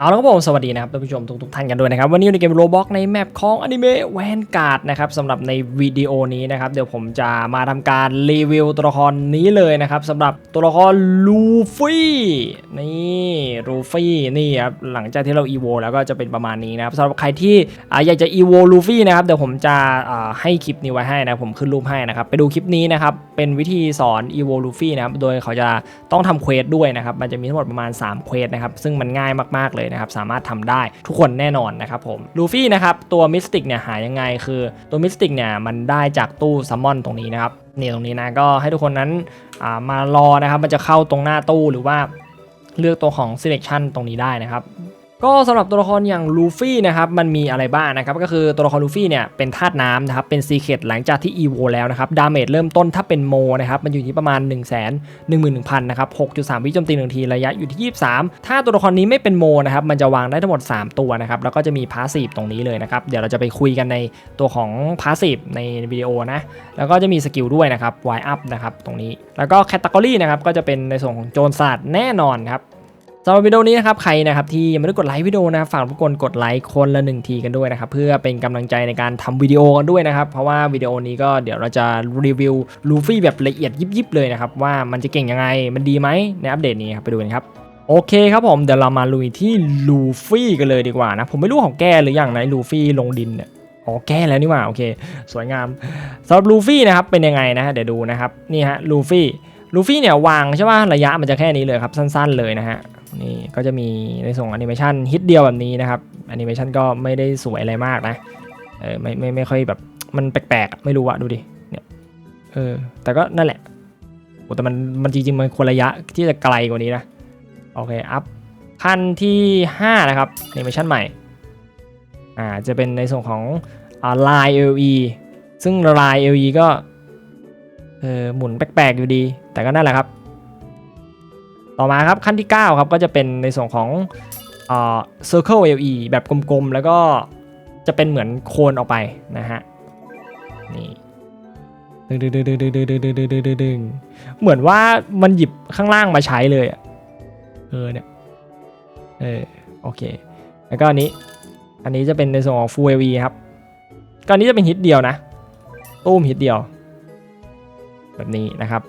เอาละครับผมสวัสดีนะครับท่านผู้ชมทุกทท่านกันด้วยนะครับ วันนี้อยู่ในเกมโรบ็อกในแมปของอนิเมะแวนการ์ดนะครับสำหรับในวิดีโอนี้นะครับเดี๋ยวผมจะมาทำการรีวิวตัวละครนี้เลยนะครับสำหรับตัวละครลูฟี่นี่ลูฟี่นี่ครับหลังจากที่เราอีโวแล้วก็จะเป็นประมาณนี้นะครับสำหรับใครที่อยากจะอีโวลูฟี่นะครับเดี๋ยวผมจะให้คลิปนี้ไว้ให้นะผมขึ้นรูปให้นะครับไปดูคลิปนี้นะครับเป็นวิธีสอนอีโวลูฟี่นะครับโดยเขาจะต้องทำเควสด้วยนะครับมันจะมีทั้งหมดประมาณ3เควสนะครับซึ่งมันง่ายมากๆเลยนะครับสามารถทำได้ทุกคนแน่นอนนะครับผมลูฟี่นะครับตัวมิสติกเนี่ยหายังไงคือตัวมิสติกเนี่ยมันได้จากตู้ซัมมอนตรงนี้นะครับเนี่ยตรงนี้นะก็ให้ทุกคนนั้นมารอนะครับมันจะเข้าตรงหน้าตู้หรือว่าเลือกตัวของ selection ตรงนี้ได้นะครับ ก็สำหรับตัวละครอย่างลูฟี่นะครับมันมีอะไรบ้างนะครับก็คือตัวละครลูฟี่เนี่ยเป็นธาตุน้ำนะครับเป็นซีเคดหลังจากที่อีโวแล้วนะครับดาเมจเริ่มต้นถ้าเป็นโมนะครับมันอยู่ที่ประมาณ 1 1 1 0 0 0นะครับ6.3 วิโจมตีหนึ่งทีระยะอยู่ที่ 23 ถ้าตัวละครนี้ไม่เป็นโมนะครับมันจะวางได้ทั้งหมด 3 ตัวนะครับแล้วก็จะมีพาสซีฟตรงนี้เลยนะครับเดี๋ยวเราจะไปคุยกันในตัวของพาสซีฟในวิดีโอนะแล้วก็จะมีสกิลด้วยนะครับไวอัพนะครับตรงนี้แล้วก็แคตตากรีนะครับก็จะเป็นในส่วนของโจรศาสตร์แน่นอนครับ สำหรับวิดีโอนี้นะครับใครนะครับที่ยังไม่ได้กดไลค์วิดีโอนะฝากทุกคนกดไลค์คนละหนึ่งทีกันด้วยนะครับเพื่อเป็นกำลังใจในการทำวิดีโอกันด้วยนะครับเพราะว่าวิดีโอนี้ก็เดี๋ยวเราจะรีวิวลูฟี่แบบละเอียดยิบๆเลยนะครับว่ามันจะเก่งยังไงมันดีไหมในอัปเดตนี้ครับไปดูกันครับโอเคครับผมเดี๋ยวเรามาลุยที่ลูฟี่กันเลยดีกว่านะผมไม่รู้ของแกหรืออย่างไรลูฟี่ลงดินเนี่ยอ๋อแก้แล้วนี่หว่าโอเคสวยงามสำหรับลูฟี่นะครับเป็นยังไงนะฮะเดี๋ยวดูนะครับนี่ฮะลูฟี่ลูฟี่เนี่ยวางใช่ป่ะระยะมันจะแค่นี้เลยครับสั้น ๆเลยนะฮะ นี่ก็จะมีในส่งแอนิเมชันฮิตเดียวแบบนี้นะครับแอนิเมชันก็ไม่ได้สวยอะไรมากนะเออไม่ไม่ไม่ค่อยแบบมันแปลกๆไม่รู้อะดูดิเนี่ยเออแต่ก็นั่นแหละโอ้แต่มันมันจริงๆมันควรระยะที่จะไกลกว่านี้นะโอเคอัพขั้นที่ 5 นะครับแอนิเมชันใหม่อ่าจะเป็นในส่วนของอ่า Line LE ซึ่ง Line LE ก็เออหมุนแปลกๆอยู่ดี แต่ก็นั่นแหละครับ ต่อมาครับขั้นที่ 9 ครับก็จะเป็นในส่วนของเอ่อ circle LE แบบกลมๆ แล้วก็จะเป็นเหมือนโคนออกไปนะฮะนี่ดึงดึงดึงดึงดึงดึงดึงดึงดึงดึงดึงดึงเหมือนว่ามันหยิบข้างล่างมาใช้เลยอะเออเนี่ยเออโอเค แล้วก็อันนี้อันนี้จะเป็นในส่วนของ full LE ครับก็อันนี้จะเป็นฮิตเดียวนะตู้มฮิตเดียว แบบนี้นะครับ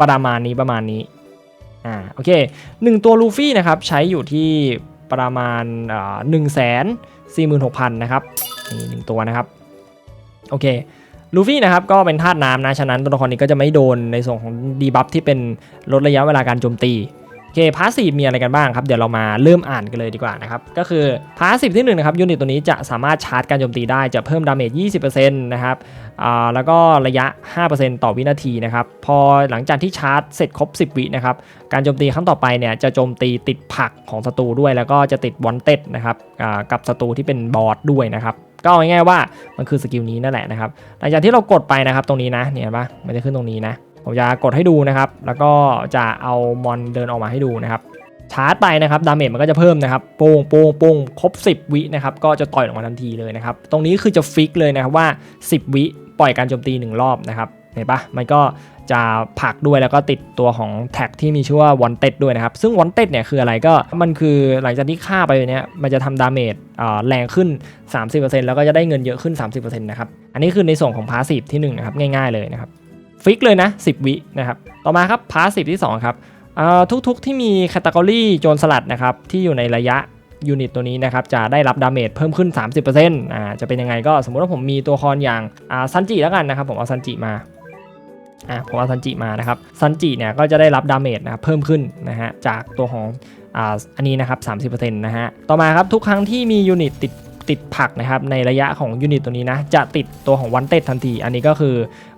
ประมาณนี้ประมาณนี้ อ่าโอเคหนึ่งตัวลูฟี่นะครับใช้อยู่ที่ประมาณหนึ่งแสนสี่หมื่นหกพันนะครับนี่หนึ่งตัวนะครับโอเคลูฟี่นะครับก็เป็นธาตุน้ำนะ ฉะนั้นตัวละครนี้ก็จะไม่โดนในส่วนของดีบัฟที่เป็นลดระยะเวลาการโจมตี เคพาสซีฟมีอะไรกันบ้างครับเดี๋ยวเรามาเริ่มอ่านกันเลยดีกว่านะครับก็คือพาสซีฟที่1นะครับยูนิตตัวนี้จะสามารถชาร์จการโจมตีได้จะเพิ่มดาเมจ 20%นะครับอ่าแล้วก็ระยะ 5%ต่อวินาทีนะครับพอหลังจากที่ชาร์จเสร็จครบ 10 วินะครับการโจมตีครั้งต่อไปเนี่ยจะโจมตีติดผักของศัตรูด้วย แล้วก็จะติดวอนเต็ดนะครับอ่ากับศัตรูที่เป็นบอสด้วยนะครับก็เอาง่ายๆว่ามันคือสกิลนี้นั่นแหละนะครับหลังจากที่เรากดไปนะครับตรงนี้นะเนี่ยเห็นปะมันจะขึ้นตรงนี้นะ ผมจะกดให้ดูนะครับ แล้วก็จะเอามอนเดินออกมาให้ดูนะครับชาร์จไปนะครับดาเมจมันก็จะเพิ่มนะครับโป้งโป้งโป้งครบ 10 วินะครับก็จะต่อยออกมาทันทีเลยนะครับ ตรงนี้คือจะฟิกเลยนะครับว่า 10 วิปล่อยการโจมตี 1 รอบนะครับเห็นปะมันก็จะผลักด้วยแล้วก็ติดตัวของแท็กที่มีชื่อว่าวอนเต็ดด้วยนะครับ ซึ่งวอนเต็ดเนี่ยคืออะไรก็มันคือหลังจากที่ฆ่าไปเนี้ยมันจะทำดาเมจแรงขึ้น 30%แล้วก็จะได้เงินเยอะขึ้น 30%นะครับอันนี้คือในส่วนของพาสซีฟที่1นะครับง่ายๆเลยนะครับ ฟิกเลยนะ 10 วินะครับ ต่อมาครับพาสซีฟที่ 2 ครับทุกๆที่มีแคตตากรีโจรสลัดนะครับที่อยู่ในระยะยูนิตตัวนี้นะครับจะได้รับดาเมจเพิ่มขึ้น 30%อ่าจะเป็นยังไงก็สมมุติว่าผมมีตัวคอนอย่างอ่าซันจิแล้วกันนะครับผมเอาซันจิมาอ่าผมเอาซันจิมานะครับซันจิเนี่ยก็จะได้รับดาเมจนะครับเพิ่มขึ้นนะฮะจากตัวของอ่าอันนี้นะครับ 30%นะฮะต่อมาครับทุกครั้งที่มียูนิตติด ติดผักนะครับในระยะของยูนิตตัวนี้นะจะติดตัวของวันเต็ดทันที อันนี้ก็คือ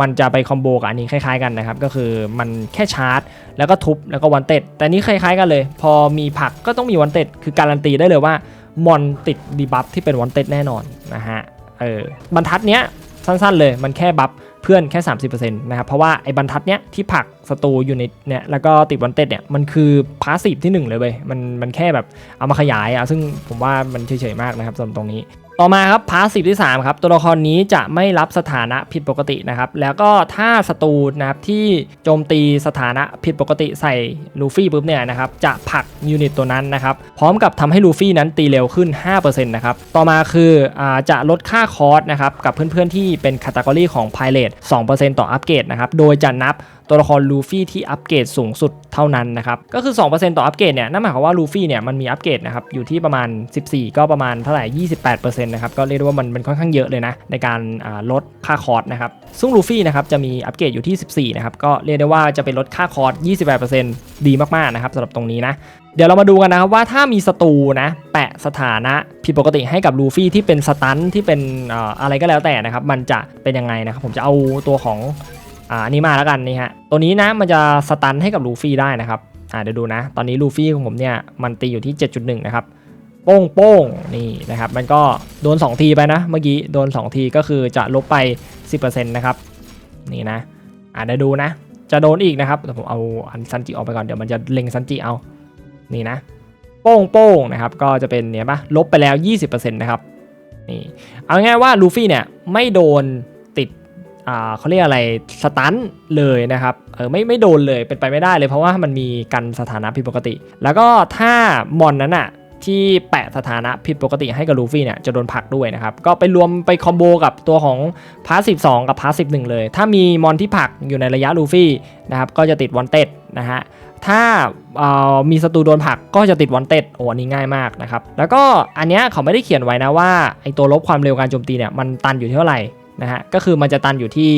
มันจะไปคอมโบกับอันนี้คล้ายๆกันนะครับก็คือมันแค่ชาร์จ แล้วก็ทุบแล้วก็วันเต็ดแต่นี้คล้ายๆกันเลย พอมีผักก็ต้องมีวันเต็ดคือการันตีได้เลยว่ามอนติดดีบัฟที่เป็นวันเต็ดแน่นอนนะฮะเออบรรทัดเนี้ยสั้นๆเลยมันแค่บัฟ พื่อนแค่ 30%นะครับ เพราะว่าไอ้บรรทัดเนี้ยที่ผักสตูอยู่ในเนี่ยแล้วก็ติดวันเต็ดเนี่ยมันคือพาสซีฟที่ 1 เลยเว้ยมันมันแค่แบบเอามาขยายอะซึ่งผมว่ามันเฉยๆมากนะครับสำหรับตรงนี้ ต่อมาครับพาสซีฟที่3ครับตัวละครนี้จะไม่รับสถานะผิดปกตินะครับแล้วก็ถ้าศัตรูนะครับที่โจมตีสถานะผิดปกติใส่ลูฟี่ปุ๊บเนี่ยนะครับจะผลักยูนิตตัวนั้นนะครับพร้อมกับทำให้ลูฟี่นั้นตีเร็วขึ้น 5%นะครับต่อมาคืออาจะลดค่าคอร์สนะครับกับเพื่อนๆที่เป็นคาตากรีของ Pilot 2%ต่ออัปเกรดนะครับโดยจะนับ ตัวละครลูฟี่ที่อัปเกรดสูงสุดเท่านั้นนะครับก็คือ 2%ต่ออัปเกรดเนี่ยนั่นหมายความว่าลูฟี่เนี่ยมันมีอัปเกรดนะครับอยู่ที่ประมาณ 14 ก็ประมาณเท่าไหร่ 28%นะครับก็เรียกว่ามันมันค่อนข้างเยอะเลยนะในการลดค่าคอร์สนะครับซึ่งลูฟี่นะครับจะมีอัปเกรดอยู่ที่ 14 นะครับก็เรียกได้ว่าจะเป็นลดค่าคอร์ส28%ดีมากๆนะครับสำหรับตรงนี้นะเดี๋ยวเรามาดูกันนะครับว่าถ้ามีศัตรูนะแปะสถานะผิดปกติให้กับลูฟี่ที่เป็นสตันที่เป็นอะไรก็แล้วแต่นะครับมันจะเป็นยังไงนะครับผมจะเอาตัวของ อ่าอันนี้มาแล้วกันนี่ฮะตัวนี้นะมันจะสตันให้กับลูฟี่ได้นะครับอ่าเดี๋ยวดูนะ ตอนนี้ลูฟี่ของผมเนี่ยมันตีอยู่ที่ 7.1 นะครับโป้งโป้งนี่นะครับมันก็โดน 2 ทีไปนะ เมื่อกี้โดน 2 ทีก็คือจะลบไป 10%นะครับนี่นะอ่าเดี๋ยวดูนะ จะโดนอีกนะครับแต่ผมเอาอันซันจิออกไปก่อนเดี๋ยวมันจะเล็งซันจิเอานี่นะโป้งโป้งนะครับก็จะเป็นเนี่ยปะลบไปแล้ว 20%นะครับนี่เอาง่ายว่าลูฟี่เนี่ยไม่โดน เขาเรียกอะไรสตันเลยนะครับเออไม่ไม่โดนเลยเป็นไปไม่ได้เลยเพราะว่ามันมีกันสถานะผิดปกติ แล้วก็ถ้ามอนนั้นอะที่แปะสถานะผิดปกติให้กับลูฟี่เนี่ยจะโดนผลักด้วยนะครับ ก็ไปรวมไปคอมโบกับตัวของพาสซีฟ2กับพาสซีฟ1เลย ถ้ามีมอนที่ผลักอยู่ในระยะลูฟี่นะครับก็จะติดวันเต็ดนะฮะถ้ามีศัตรูโดนผลักก็จะติดวันเต็ดโอ้อันนี้ง่ายมากนะครับ แล้วก็อันเนี้ยเขาไม่ได้เขียนไว้นะว่าไอตัวลบความเร็วการโจมตีเนี่ยมันตันอยู่เท่าไหร่ นะฮะก็คือมันจะตันอยู่ที่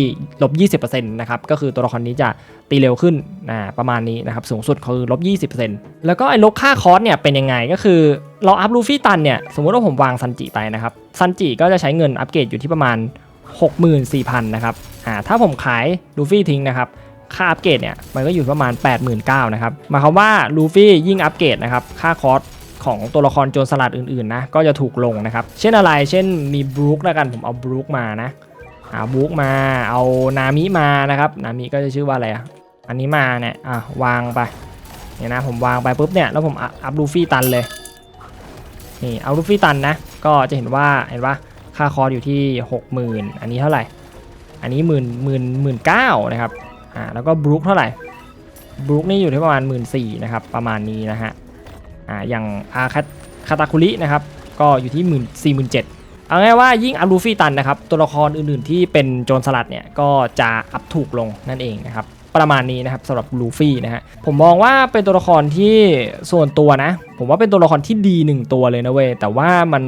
ลบ20%นะครับก็คือตัวละครนี้จะตีเร็วขึ้นนะประมาณนี้นะครับสูงสุดคือลบ20%แล้วก็ไอ้ลบค่าคอสเนี่ยเป็นยังไงก็คือเราอัพลูฟี่ตันเนี่ยสมมติว่าผมวางซันจิไปนะครับซันจิก็จะใช้เงินอัปเกรดอยู่ที่ประมาณ 64,000นะครับอ่าถ้าผมขายลูฟี่ทิ้งนะครับค่าอัปเกรดเนี่ยมันก็อยู่ประมาณ 89,000นะครับหมายความว่าลูฟี่ยิ่งอัปเกรดนะครับค่าคอสของตัวละครโจรสลัดอื่นๆนะก็จะถูกลงนะครับเช่นอะไรเช่นมีบรูคแล้วกันผมเอาบรูคมานะ เอาบรูคมาเอานามิมานะครับนามิก็จะชื่อว่าอะไรอะอันนี้มาเนี่ยอะวางไปเนี่ยนะผมวางไปปุ๊บเนี่ยแล้วผมอัพอัพลูฟี่ตันเลยนี่เอาลูฟี่ตันนะก็จะเห็นว่าเห็นว่าค่าคอร์สอยู่ที่ 60,000 อันนี้เท่าไหร่ อันนี้หมื่นหมื่นหมื่นเก้านะครับอ่าแล้วก็บรูคเท่าไหร่บรูคนี่อยู่ที่ประมาณ 1 4ื่นนะครับประมาณนี้นะฮะอ่าอย่างอาคาคาตาคุรินะครับก็อยู่ที่หมื่นสี่หมื่นเจ็ด เอาง่ายว่ายิ่งอัพลูฟี่ตันนะครับตัวละครอื่นๆที่เป็นโจรสลัดเนี่ยก็จะอัพถูกลงนั่นเองนะครับประมาณนี้นะครับสำหรับลูฟี่นะฮะผมมองว่าเป็นตัวละครที่ส่วนตัวนะ ผมว่าเป็นตัวละครที่ดีหนึ่งตัวเลยนะเว้ยแต่ว่ามัน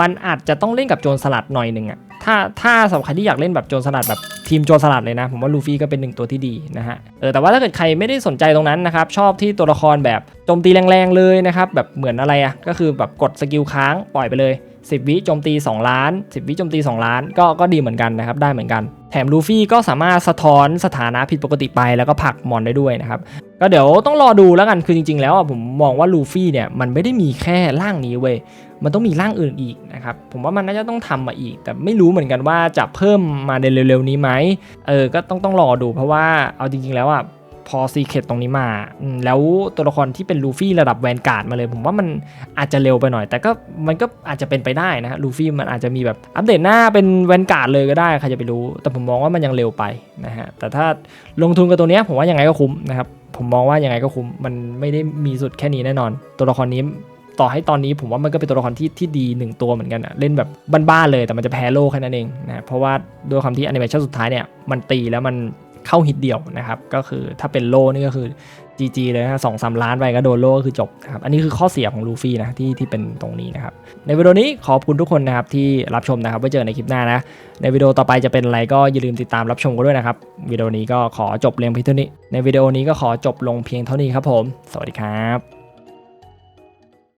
มันอาจจะต้องเล่นกับโจรสลัดหน่อยหนึ่งอะถ้าถ้าสำหรับใครที่อยากเล่นแบบโจรสลัดแบบทีมโจรสลัดเลยนะ ผมว่าลูฟี่ก็เป็นหนึ่งตัวที่ดีนะฮะเออแต่ว่าถ้าเกิดใครไม่ได้สนใจตรงนั้นนะครับชอบที่ตัวละครแบบโจมตีแรงๆเลยนะครับแบบเหมือนอะไรอะก็คือแบบกดสกิลค้างปล่อยไปเลย 10 วิโจมตี 2 ล้าน 10 วิโจมตี 2 ล้าน ก็ก็ดีเหมือนกันนะครับ ได้เหมือนกัน แถมลูฟี่ก็สามารถสะท้อนสถานะผิดปกติไปแล้วก็ผลักมอนได้ด้วยนะครับ ก็เดี๋ยวต้องรอดูแล้วกัน คือจริง ๆ แล้วผมมองว่าลูฟี่เนี่ยมันไม่ได้มีแค่ร่างนี้เว้ย มันต้องมีร่างอื่นอีกนะครับ ผมว่ามันน่าจะต้องทำมาอีก แต่ไม่รู้เหมือนกันว่าจะเพิ่มมาในเร็วๆนี้ไหมเออ ก็ต้องต้องรอดูเพราะว่าเอาจริง ๆ แล้วอะ พอซีเคตตรงนี้มา แล้วตัวละครที่เป็นลูฟี่ระดับแวนการ์ดมาเลย ผมว่ามันอาจจะเร็วไปหน่อย แต่ก็มันก็อาจจะเป็นไปได้นะฮะลูฟี่มันอาจจะมีแบบอัปเดตหน้าเป็นแวนการ์ดเลยก็ได้ใครจะไปรู้ แต่ผมมองว่ามันยังเร็วไปนะฮะแต่ถ้าลงทุนกับตัวเนี้ยผมว่ายังไงก็คุ้มนะครับผมมองว่ายังไงก็คุ้มมันไม่ได้มีสุดแค่นี้แน่นอน ตัวละครนี้ต่อให้ตอนนี้ผมว่ามันก็เป็นตัวละครที่ที่ดีหนึ่งตัวเหมือนกันอะเล่นแบบบ้านๆเลยแต่มันจะแพ้โลกแค่นั้นเองนะเพราะว่าด้วยความที่แอนิเมชันสุดท้ายเนี่ยมันตีแล้วมัน เข้าฮิตเดียวนะครับ ก็คือถ้าเป็นโลนี่ก็คือ GG เลยนะสองสามล้านไปก็โดนโลก็คือจบนะครับ อันนี้คือข้อเสียของลูฟี่นะที่ที่เป็นตรงนี้นะครับ ในวิดีโอนี้ขอบคุณทุกคนนะครับที่รับชมนะครับ ไว้เจอในคลิปหน้านะ ในวิดีโอต่อไปจะเป็นอะไรก็อย่าลืมติดตามรับชมกันด้วยนะครับ วิดีโอนี้ก็ขอจบเพียงเท่านี้ ในวิดีโอนี้ก็ขอจบลงเพียงเท่านี้ครับผม สวัสดีครับ